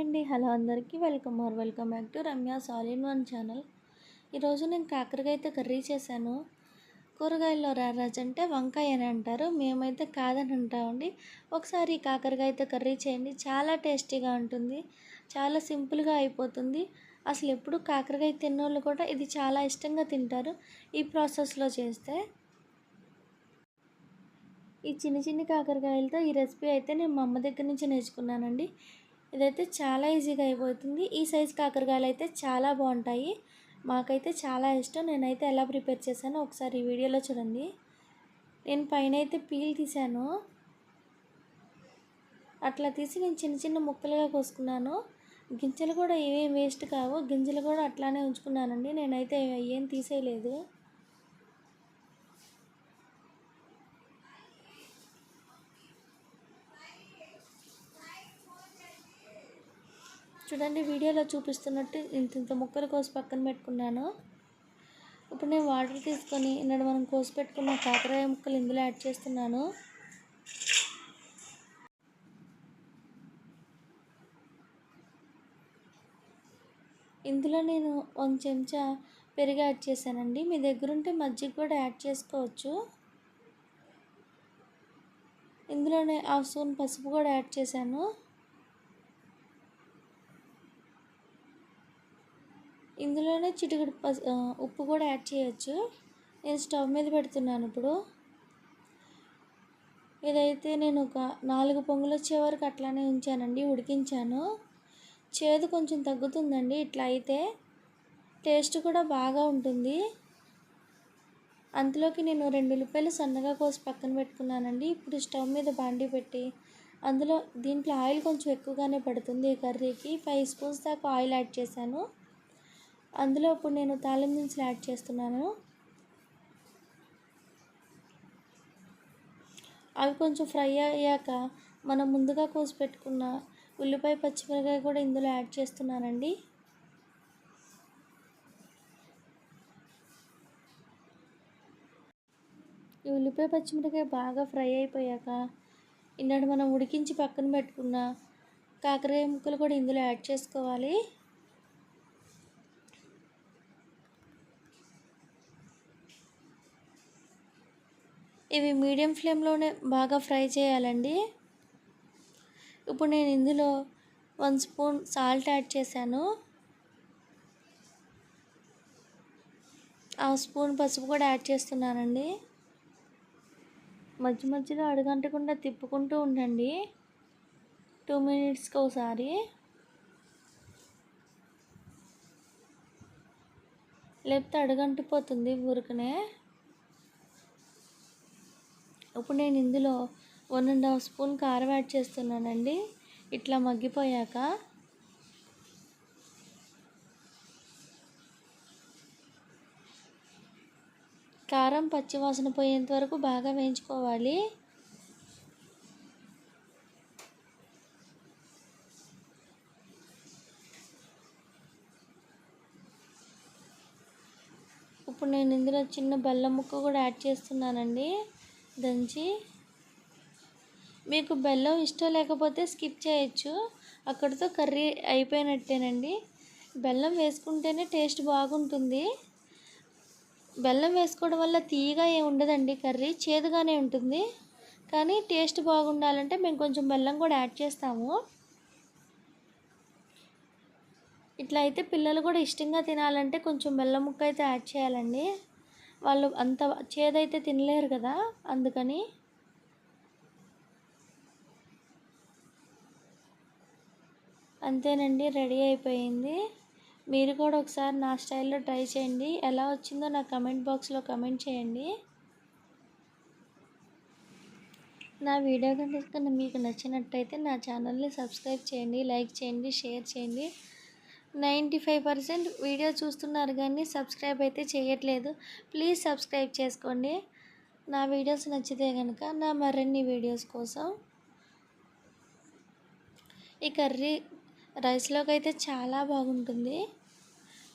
అండి. హలో అందరికీ welcome or welcome back to Ramya Salin one channel. ఈరోజు నేను కాకరకాయ అయితే కర్రీ చేశాను. కూరగాయల్లో రారాజ్ అంటే వంకాయ అని అంటారు. మేమైతే కాదని అంటామండి. ఒకసారి కాకరకాయ అయితే కర్రీ చేయండి. చాలా టేస్టీగా ఉంటుంది. చాలా సింపుల్గా అయిపోతుంది. అసలు ఎప్పుడు కాకరకాయ తిన్నోళ్ళు కూడా ఇది చాలా ఇష్టంగా తింటారు. ఈ ప్రాసెస్లో చేస్తే. ఈ చిన్న చిన్న కాకరకాయలతో ఈ రెసిపీ అయితే నేను మా అమ్మ దగ్గర నుంచి నేర్చుకున్నానండి. ఇదైతే చాలా ఈజీగా అయిపోతుంది. ఈ సైజ్ కాకరకాయలు అయితే చాలా బాగుంటాయి. మాకైతే చాలా ఇష్టం. నేనైతే ఎలా ప్రిపేర్ చేశానో ఒకసారి ఈ వీడియోలో చూడండి. నేను పైన అయితే పీల్ తీశాను. అట్లా తీసి నేను చిన్న చిన్న ముక్కలుగా కోసుకున్నాను. గింజలు కూడా ఏమేమి వేస్ట్ కావు. గింజలు కూడా అట్లానే ఉంచుకున్నానండి. నేనైతే ఏం తీసేయలేదు. చూడండి వీడియోలో చూపిస్తున్నట్టు ఇంత ఇంత ముక్కలు కోసి పక్కన పెట్టుకున్నాను. ఇప్పుడు నేను వాటర్ తీసుకొని నేను మనం కోసి పెట్టుకున్న కాకరాయ ముక్కలు ఇందులో యాడ్ చేస్తున్నాను. ఇందులో నేను వన్ చెంచా పెరుగు యాడ్ చేశానండి. మీ దగ్గర ఉంటే మజ్జిగ కూడా యాడ్ చేసుకోవచ్చు. ఇందులోనే హాఫ్ స్పూన్ పసుపు కూడా యాడ్ చేశాను. ఇందులోనే చిటికడు ఉప్పు కూడా యాడ్ చేయొచ్చు. నేను స్టవ్ మీద పెడుతున్నాను ఇప్పుడు. ఇదైతే నేను ఒక నాలుగు పొంగులు వచ్చే వరకు అట్లానే ఉంచానండి ఉడికించాను. చేదు కొంచెం తగ్గుతుందండి ఇట్లా అయితే. టేస్ట్ కూడా బాగా ఉంటుంది. అంతలోకి నేను రెండు ఉల్లిపాయలు సన్నగా కోసి పక్కన పెట్టుకున్నానండి. ఇప్పుడు స్టవ్ మీద బాండి పెట్టి అందులో దీంట్లో ఆయిల్ కొంచెం ఎక్కువగానే పడుతుంది ఈ కర్రీకి. ఫైవ్ స్పూన్స్ దాకా ఆయిల్ యాడ్ చేశాను. అందులో ఇప్పుడు నేను తాలింపు దినుసులు యాడ్ చేస్తున్నాను. అవి కొంచెం ఫ్రై అయ్యాక మనం ముందుగా కోసి పెట్టుకున్న ఉల్లిపాయ పచ్చిమిరకాయ కూడా ఇందులో యాడ్ చేస్తున్నానండి. ఈ ఉల్లిపాయ పచ్చిమిరకాయ బాగా ఫ్రై అయిపోయాక ఇన్నాడు మనం ఉడికించి పక్కన పెట్టుకున్న కాకరకాయ ముక్కలు కూడా ఇందులో యాడ్ చేసుకోవాలి. ఇవి మీడియం ఫ్లేమ్లోనే బాగా ఫ్రై చేయాలండి. ఇప్పుడు నేను ఇందులో వన్ స్పూన్ సాల్ట్ యాడ్ చేశాను. ఆ స్పూన్ పసుపు కూడా యాడ్ చేస్తున్నానండి. మధ్య మధ్యలో అడుగంటకుండా తిప్పుకుంటూ ఉండండి. టూ మినిట్స్కి ఒకసారి. లేకపోతే అడుగంటిపోతుంది ఊరికనే. ఇప్పుడు నేను ఇందులో వన్ అండ్ హాఫ్ స్పూన్ కారం యాడ్ చేస్తున్నానండి. ఇట్లా మగ్గిపోయాక కారం పచ్చివాసన పోయేంత వరకు బాగా వేయించుకోవాలి. ఇప్పుడు నేను ఇందులో చిన్న బెల్లం ముక్క కూడా యాడ్ చేస్తున్నానండి. దంచి మీకు బెల్లం ఇష్టం లేకపోతే స్కిప్ చేయొచ్చు. అక్కడితో కర్రీ అయిపోయినట్టేనండి. బెల్లం వేసుకుంటేనే టేస్ట్ బాగుంటుంది. బెల్లం వేసుకోవడం వల్ల తీయగా ఏమి ఉండదండి కర్రీ చేదుగానే ఉంటుంది. కానీ టేస్ట్ బాగుండాలంటే మేము కొంచెం బెల్లం కూడా యాడ్ చేస్తాము. ఇట్లా అయితే పిల్లలు కూడా ఇష్టంగా తినాలంటే కొంచెం బెల్లం ముక్క అయితే యాడ్ చేయాలండి. వాళ్ళు అంత చేదైతే తినలేరు కదా అందుకని. అంతేనండి రెడీ అయిపోయింది. మీరు కూడా ఒకసారి నా స్టైల్లో ట్రై చేయండి. ఎలా వచ్చిందో నా కమెంట్ బాక్స్లో కమెంట్ చేయండి. నా వీడియో కనుక మీకు నచ్చినట్టయితే నా ఛానల్ని సబ్స్క్రైబ్ చేయండి లైక్ చేయండి షేర్ చేయండి. నైంటీ ఫైవ్ పర్సెంట్ వీడియో చూస్తున్నారు కానీ సబ్స్క్రైబ్ అయితే చేయట్లేదు. ప్లీజ్ సబ్స్క్రైబ్ చేసుకోండి. నా వీడియోస్ నచ్చితే కనుక నా మరిన్ని వీడియోస్ కోసం. ఈ కర్రీ రైస్లోకి అయితే చాలా బాగుంటుంది.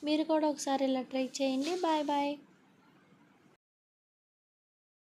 మీరు కూడా ఒకసారి ఇలా ట్రై చేయండి. Bye bye.